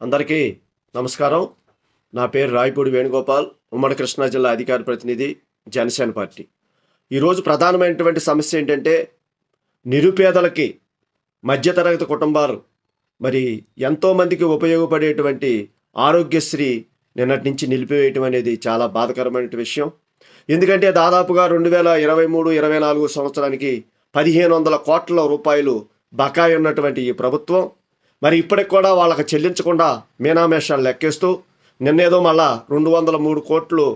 అందరికీ నమస్కారం. నా పేరు రాయపూడి వేణుగోపాల్ ఉమ్మడి కృష్ణా జిల్లా అధికార ప్రతినిధి జనసేన పార్టీ. ఈరోజు ప్రధానమైనటువంటి సమస్య ఏంటంటే నిరుపేదలకి మధ్యతరగతి కుటుంబాలు. మరి ఎంతోమందికి ఉపయోగపడేటువంటి ఆరోగ్యశ్రీ నిన్నటి నుంచి నిలిపివేయటం అనేది చాలా బాధకరమైన విషయం. ఎందుకంటే దాదాపుగా రెండు వేల ఇరవై మూడు ఇరవై నాలుగు సంవత్సరానికి పదిహేను వందల కోట్ల రూపాయలు బకాయి ఉన్నటువంటి ఈ ప్రభుత్వం. మరి ఇప్పటికి కూడా వాళ్ళకి చెల్లించకుండా మీనామేషాలు లెక్కేస్తూ నిన్నేదో మళ్ళా రెండు వందల మూడు కోట్లు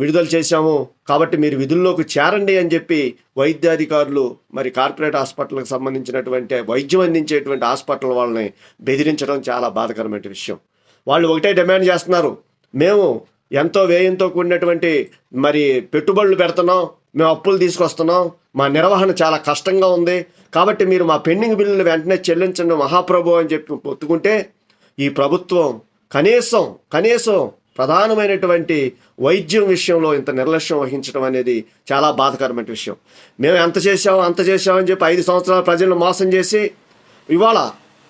విడుదల చేశాము కాబట్టి మీరు విధుల్లోకి చేరండి అని చెప్పి వైద్యాధికారులు మరి కార్పొరేట్ హాస్పిటల్కి సంబంధించినటువంటి వైద్యం అందించేటువంటి హాస్పిటల్ వాళ్ళని బెదిరించడం చాలా బాధకరమైన విషయం. వాళ్ళు ఒకటే డిమాండ్ చేస్తున్నారు. మేము ఎంతో వ్యయంతో కూడినటువంటి మరి పెట్టుబడులు పెడుతున్నాం. మేము అప్పులు తీసుకొస్తున్నాం. మా నిర్వహణ చాలా కష్టంగా ఉంది. కాబట్టి మీరు మా పెండింగ్ బిల్లులు వెంటనే చెల్లించండి మహాప్రభు అని చెప్పి పొత్తుకుంటే ఈ ప్రభుత్వం కనీసం కనీసం ప్రధానమైనటువంటి వైద్యం విషయంలో ఇంత నిర్లక్ష్యం వహించడం అనేది చాలా బాధకరమైన విషయం. మేము ఎంత చేశాం అంత చేశామని చెప్పి ఐదు సంవత్సరాల ప్రజలను మోసం చేసి ఇవాళ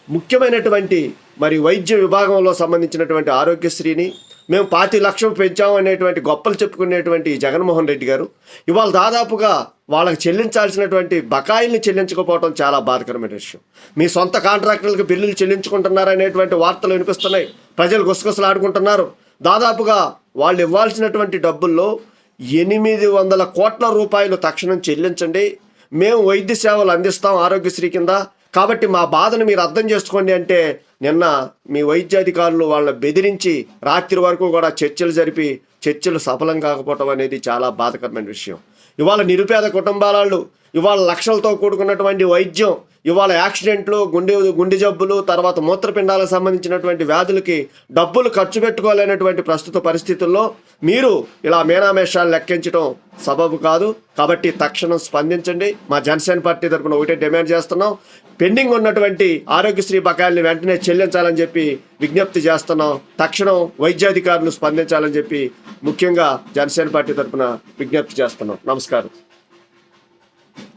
ముఖ్యమైనటువంటి మరి వైద్య విభాగంలో సంబంధించినటువంటి ఆరోగ్యశ్రీని మేము పాతి లక్షలు పెంచాము అనేటువంటి గొప్పలు చెప్పుకునేటువంటి జగన్మోహన్ రెడ్డి గారు. ఇవాళ దాదాపుగా వాళ్ళకి చెల్లించాల్సినటువంటి బకాయిల్ని చెల్లించకపోవడం చాలా బాధకరమైన విషయం. మీ సొంత కాంట్రాక్టర్లకు బిల్లులు చెల్లించుకుంటున్నారనేటువంటి వార్తలు వినిపిస్తున్నాయి. ప్రజలు గుసగుసలు ఆడుకుంటున్నారు దాదాపుగా వాళ్ళు ఇవ్వాల్సినటువంటి డబ్బుల్లో ఎనిమిది వందల కోట్ల రూపాయలు తక్షణం చెల్లించండి. మేము వైద్య సేవలు అందిస్తాం ఆరోగ్యశ్రీ కింద. కాబట్టి మా బాధను మీరు అర్థం చేసుకోండి అంటే నిన్న మీ వైద్యాధికారులు వాళ్ళని బెదిరించి రాత్రి వరకు కూడా చర్చలు జరిపి చర్చలు సఫలం కాకపోవటం అనేది చాలా బాధకరమైన విషయం. ఇవాళ నిరుపేద కుటుంబాలు ఇవాళ లక్షలతో కూడుకున్నటువంటి వైద్యం ఇవాళ యాక్సిడెంట్లు గుండె గుండె జబ్బులు తర్వాత మూత్రపిండాలకు సంబంధించినటువంటి వ్యాధులకి డబ్బులు ఖర్చు పెట్టుకోలేనటువంటి ప్రస్తుత పరిస్థితుల్లో మీరు ఇలా మేనామేషాలు లెక్కించడం సబబు కాదు. కాబట్టి తక్షణం స్పందించండి. మా జనసేన పార్టీ తరఫున ఒకటే డిమాండ్ చేస్తున్నాం. పెండింగ్ ఉన్నటువంటి ఆరోగ్యశ్రీ బకాయిల్ని వెంటనే చెల్లించాలని చెప్పి విజ్ఞప్తి చేస్తున్నాం. తక్షణం వైద్యాధికారులు స్పందించాలని చెప్పి ముఖ్యంగా జనసేన పార్టీ తరఫున విజ్ఞప్తి చేస్తున్నాం. నమస్కారం.